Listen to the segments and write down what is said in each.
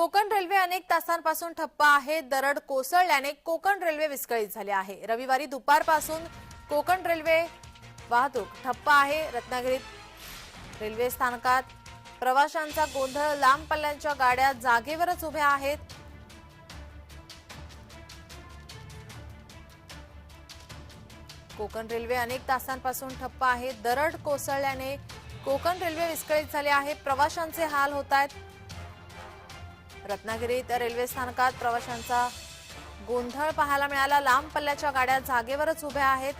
Konkan railway अनेक तासांपासून ठप्प आहे. दरड कोसळल्याने कोकण रेल्वे विस्कळीत झाली आहे. रविवारी दुपारपासून कोकण रेल्वे वाहतूक ठप्प आहे. रत्नागिरीत रेल्वे स्थानकात प्रवाशांचा गोंधळ लांब पल्ल्यांच्या गाड्या जागेवरच उभ्या आहेत. कोकण रेल्वे अनेक तासांपासून ठप्प आहे. दरड कोसळल्याने कोकण रेल्वे विस्कळीत झाले आहे. प्रवाशांचे हाल होत आहेत. रत्नागिरीत रेल्वे स्थानकात प्रवाशांचा गोंधळ पाहायला मिळाला. लांब पल्ल्याच्या गाड्या जागेवरच उभ्या आहेत.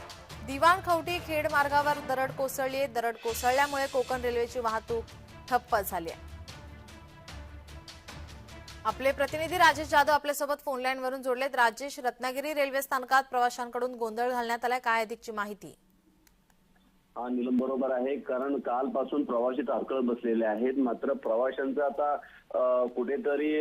दिवाण खवटी खेड मार्गावर दरड कोसळली आहे. दरड कोसळल्यामुळे कोकण रेल्वेची वाहतूक ठप्प झाली आहे. आपले प्रतिनिधी राजेश जाधव आपल्यासोबत फोन जोडलेत. राजेश रत्नागिरी रेल्वे स्थानकात प्रवाशांकडून गोंधळ घालण्यात आलाय. काय अधिकची माहिती? हा निलम बरोबर आहे. कारण कालपासून प्रवासी तारकळत बसलेले आहेत. मात्र प्रवाशांचा आता कुठेतरी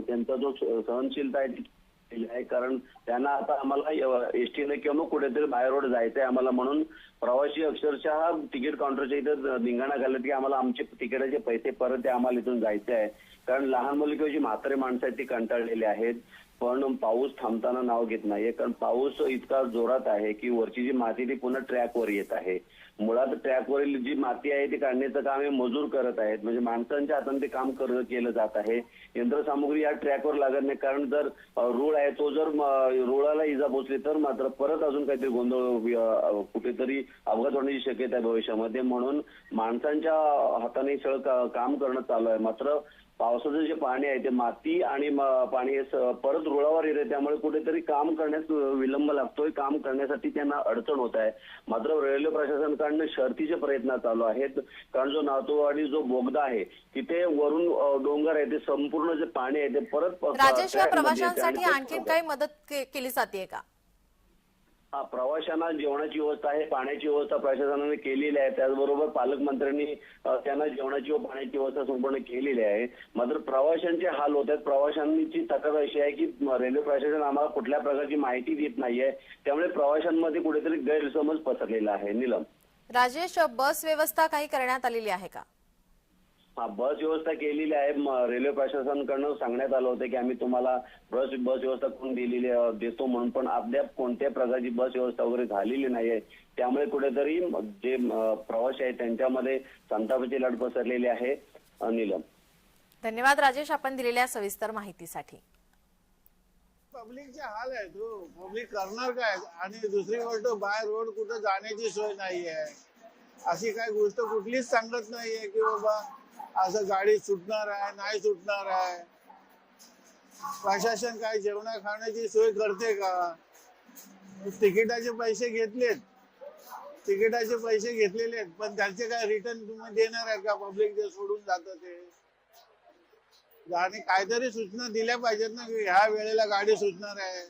त्यांचा जो सहनशीलता आहे आहे. कारण त्यांना आता आम्हाला एसटीने किंवा मग कुठेतरी बाय रोड जायचंय आम्हाला म्हणून प्रवासी अक्षरशः तिकीट काउंटरच्या इथं धिंगाणा घालत की आम्हाला आमचे तिकिटाचे पैसे परत ते आम्हाला इथून जायचे आहे. कारण लहान मुली किंवा जी म्हातारे माणसं आहेत ती कंटाळलेली आहेत. पण पाऊस थांबताना नाव घेत नाहीये. कारण पाऊस इतका जोरात आहे की वरची जी माती ती पुन्हा ट्रॅकवर येत आहे. मुळात ट्रॅकवरील जी माती आहे ती काढण्याचं काम हे मजूर करत आहेत. म्हणजे माणसांच्या हाताने ते काम केलं जात आहे. यंत्रसामुग्री या ट्रॅकवर लागत नाही. कारण जर रूळ आहे. तो जर रुळाला इजा पोचली तर मात्र परत अजून काहीतरी गोंधळ कुठेतरी अपघात होण्याची शक्यता आहे भविष्यामध्ये. म्हणून माणसांच्या हाताने सगळं काम करणं चालू आहे. मात्र पावसाचं जे पाणी आहे ते माती आणि पाणी हे परत रुळावर येते त्यामुळे कुठेतरी काम करण्यास विलंब लागतोय. काम करण्यासाठी त्यांना अडचण होत आहे. मात्र रेल्वे प्रशासनाकडनं शर्थीचे प्रयत्न चालू आहेत. कारण जो नातूवाडी जो बोगदा आहे तिथे वरून डोंगर आहे ते संपूर्ण जे पाणी आहे ते परत राजेश या प्रवाशांसाठी आणि ते- आणखीन काही मदत केली जाते का? हा प्रवाशांना जेवणाची व्यवस्था आहे पाण्याची व्यवस्था प्रशासनाने केलेली आहे. त्याचबरोबर पालकमंत्र्यांनी त्यांना जेवणाची व पाण्याची व्यवस्था संपूर्ण केलेली आहे. मात्र प्रवाशांचे हाल होत आहेत. प्रवाशांची तक्रार अशी आहे की रेल्वे प्रशासन आम्हाला कुठल्या प्रकारची माहिती देत नाहीये. त्यामुळे प्रवाशांमध्ये कुठेतरी गैरसमज पसरलेला आहे. निलम. राजेश बस व्यवस्था काही करण्यात आलेली आहे का? हा बस व्यवस्था केलेली आहे. म- रेल्वे प्रशासनाकडनं सांगण्यात आलं होतं की आम्ही तुम्हाला बस बस व्यवस्था करून दिलेली आहे, देतो म्हणून पण अद्याप कोणत्या प्रकारची बस व्यवस्था वगैरे झालेली नाहीये त्यामुळे कुठेतरी म- जे म, प्रवासी आहेत त्यांच्यामध्ये संतापाची लाट पसरलेली आहे अ, नीलम धन्यवाद राजेश आपण दिलेल्या सविस्तर माहितीसाठी. पब्लिकचे हाल आहे तो पब्लिक करणार काय? आणि दुसरी गोष्ट बाय रोड कुठं जाण्याची सोय नाहीये. अशी काय गोष्ट कुठलीच सांगत नाहीये की बाबा असं गाडी सुटणार आहे नाही सुटणार आहे. प्रशासन काय जेवणा खाण्याची सोय करते का? तिकिटाचे पैसे घेतलेत. तिकिटाचे पैसे घेतलेले आहेत पण त्याचे काय रिटर्न तुम्ही देणार आहे का? पब्लिक जे सोडून जात ते. आणि काहीतरी सूचना दिल्या पाहिजेत ना की ह्या वेळेला गाडी सुटणार आहे.